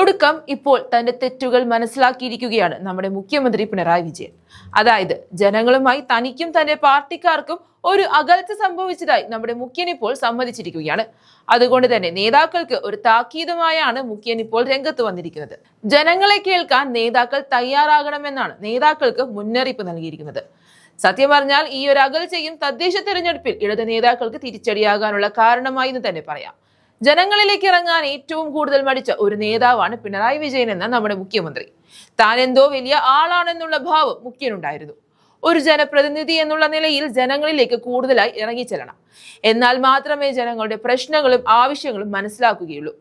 ഒടുക്കം ഇപ്പോൾ തന്റെ തെറ്റുകൾ മനസ്സിലാക്കിയിരിക്കുകയാണ് നമ്മുടെ മുഖ്യമന്ത്രി പിണറായി വിജയൻ. അതായത് ജനങ്ങളുമായി തനിക്കും തന്റെ പാർട്ടിക്കാർക്കും ഒരു അകൽച്ച സംഭവിച്ചതായി നമ്മുടെ മുഖ്യൻ ഇപ്പോൾ സമ്മതിച്ചിരിക്കുകയാണ്. അതുകൊണ്ട് തന്നെ നേതാക്കൾക്ക് ഒരു താക്കീതുമായാണ് മുഖ്യൻ ഇപ്പോൾ രംഗത്ത് വന്നിരിക്കുന്നത്. ജനങ്ങളെ കേൾക്കാൻ നേതാക്കൾ തയ്യാറാകണമെന്നാണ് നേതാക്കൾക്ക് മുന്നറിയിപ്പ് നൽകിയിരിക്കുന്നത്. സത്യം പറഞ്ഞാൽ ഈ ഒരു അകൽച്ചയും തദ്ദേശ തെരഞ്ഞെടുപ്പിൽ ഇടത് നേതാക്കൾക്ക് തിരിച്ചടിയാകാനുള്ള കാരണമായി എന്ന് തന്നെ പറയാം. ജനങ്ങളിലേക്ക് ഇറങ്ങാൻ ഏറ്റവും കൂടുതൽ മടിച്ച ഒരു നേതാവാണ് പിണറായി വിജയൻ എന്ന നമ്മുടെ മുഖ്യമന്ത്രി. താൻ എന്തോ വലിയ ആളാണെന്നുള്ള ഭാവം മുഖ്യനുണ്ടായിരുന്നു. ഒരു ജനപ്രതിനിധി എന്നുള്ള നിലയിൽ ജനങ്ങളിലേക്ക് കൂടുതലായി ഇറങ്ങിച്ചെല്ലണം. എന്നാൽ മാത്രമേ ജനങ്ങളുടെ പ്രശ്നങ്ങളും ആവശ്യങ്ങളും മനസ്സിലാക്കുകയുള്ളൂ.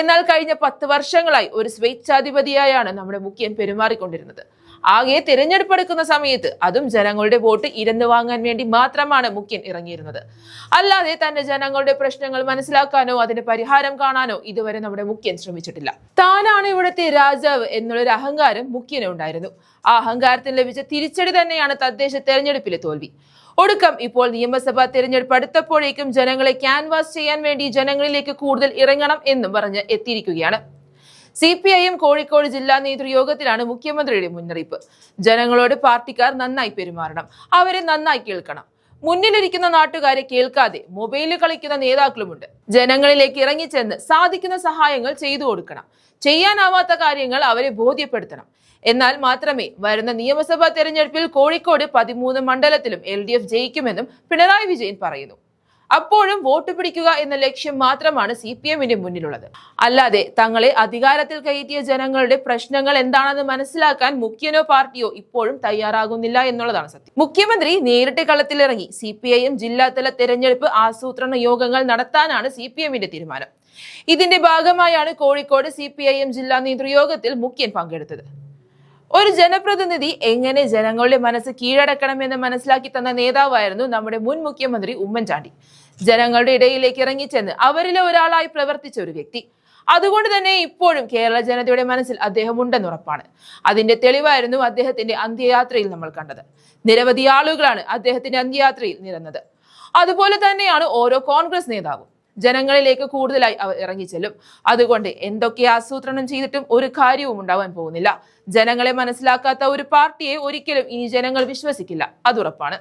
എന്നാൽ കഴിഞ്ഞ പത്ത് വർഷങ്ങളായി ഒരു സ്വേച്ഛാധിപതിയായാണ് നമ്മുടെ മുഖ്യൻ പെരുമാറിക്കൊണ്ടിരുന്നത്. ആകെ തിരഞ്ഞെടുപ്പ് എടുക്കുന്ന സമയത്ത് അതും ജനങ്ങളുടെ വോട്ട് ഇരന്നു വാങ്ങാൻ വേണ്ടി മാത്രമാണ് മുഖ്യൻ ഇറങ്ങിയിരുന്നത്. അല്ലാതെ തന്റെ ജനങ്ങളുടെ പ്രശ്നങ്ങൾ മനസ്സിലാക്കാനോ അതിന് പരിഹാരം കാണാനോ ഇതുവരെ നമ്മുടെ മുഖ്യൻ ശ്രമിച്ചിട്ടില്ല. താനാണ് ഇവിടുത്തെ രാജാവ് എന്നുള്ളൊരു അഹങ്കാരം മുഖ്യന് ഉണ്ടായിരുന്നു. ആ അഹങ്കാരത്തിന് ലഭിച്ച തിരിച്ചടി തന്നെയാണ് തദ്ദേശ തെരഞ്ഞെടുപ്പിലെ തോൽവി. ഒടുക്കം ഇപ്പോൾ നിയമസഭാ തെരഞ്ഞെടുപ്പ് അടുത്തപ്പോഴേക്കും ജനങ്ങളെ ക്യാൻവാസ് ചെയ്യാൻ വേണ്ടി ജനങ്ങളിലേക്ക് കൂടുതൽ ഇറങ്ങണം എന്നും പറഞ്ഞ് എത്തിയിരിക്കുകയാണ്. C P I M Kozhikode ജില്ലാ നേതൃയോഗത്തിലാണ് മുഖ്യമന്ത്രിയുടെ മുന്നറിയിപ്പ്. ജനങ്ങളോട് പാർട്ടിക്കാർ നന്നായി പെരുമാറണം. അവരെ നന്നായി കേൾക്കണം. മുന്നിലിരിക്കുന്ന നാട്ടുകാരെ കേൾക്കാതെ മൊബൈലിൽ കളിക്കുന്ന നേതാക്കളുമുണ്ട്. ജനങ്ങളിലേക്ക് ഇറങ്ങിച്ചെന്ന് സാധിക്കുന്ന സഹായങ്ങൾ ചെയ്തു കൊടുക്കണം. ചെയ്യാനാവാത്ത കാര്യങ്ങൾ അവരെ ബോധ്യപ്പെടുത്തണം. എന്നാൽ മാത്രമേ വരുന്ന നിയമസഭാ തെരഞ്ഞെടുപ്പിൽ കോഴിക്കോട് പതിമൂന്ന് മണ്ഡലത്തിലും എൽ ജയിക്കുമെന്നും പിണറായി വിജയൻ പറയുന്നു. അപ്പോഴും വോട്ട് പിടിക്കുക എന്ന ലക്ഷ്യം മാത്രമാണ് സി പി എമ്മിന്റെ മുന്നിലുള്ളത്. അല്ലാതെ തങ്ങളെ അധികാരത്തിൽ കയറ്റിയ ജനങ്ങളുടെ പ്രശ്നങ്ങൾ എന്താണെന്ന് മനസ്സിലാക്കാൻ മുഖ്യനോ പാർട്ടിയോ ഇപ്പോഴും തയ്യാറാകുന്നില്ല എന്നുള്ളതാണ് സത്യം. മുഖ്യമന്ത്രി നേരിട്ട് കളത്തിലിറങ്ങി സി പി ഐ ജില്ലാതല തെരഞ്ഞെടുപ്പ് ആസൂത്രണ യോഗങ്ങൾ നടത്താനാണ് സി പി എമ്മിന്റെ തീരുമാനം. ഇതിന്റെ ഭാഗമായാണ് Kozhikode C P I M ജില്ലാ നേതൃയോഗത്തിൽ മുഖ്യൻ പങ്കെടുത്തത്. ഒരു ജനപ്രതിനിധി എങ്ങനെ ജനങ്ങളുടെ മനസ്സ് കീഴടക്കണമെന്ന് മനസ്സിലാക്കി തന്ന നേതാവായിരുന്നു നമ്മുടെ മുൻ മുഖ്യമന്ത്രി ഉമ്മൻചാണ്ടി. ജനങ്ങളുടെ ഇടയിലേക്ക് ഇറങ്ങിച്ചെന്ന് അവരിലെ ഒരാളായി പ്രവർത്തിച്ച ഒരു വ്യക്തി. അതുകൊണ്ട് തന്നെ ഇപ്പോഴും കേരള ജനതയുടെ മനസ്സിൽ അദ്ദേഹം ഉണ്ടെന്ന് ഉറപ്പാണ്. അതിന്റെ തെളിവായിരുന്നു അദ്ദേഹത്തിന്റെ അന്ത്യയാത്രയിൽ നമ്മൾ കണ്ടത്. നിരവധി ആളുകളാണ് അദ്ദേഹത്തിന്റെ അന്ത്യയാത്രയിൽ നിരന്നത്. അതുപോലെ തന്നെയാണ് ഓരോ കോൺഗ്രസ് നേതാവും. ജനങ്ങളിലേക്ക് കൂടുതലായി ഇറങ്ങിച്ചെല്ലും. അതുകൊണ്ട് എന്തൊക്കെ ആസൂത്രണം ചെയ്തിട്ടും ഒരു കാര്യവും ഉണ്ടാവാൻ പോകുന്നില്ല. ജനങ്ങളെ മനസ്സിലാക്കാത്ത ഒരു പാർട്ടിയെ ഒരിക്കലും ഇനി ജനങ്ങൾ വിശ്വസിക്കില്ല. അതുറപ്പാണ്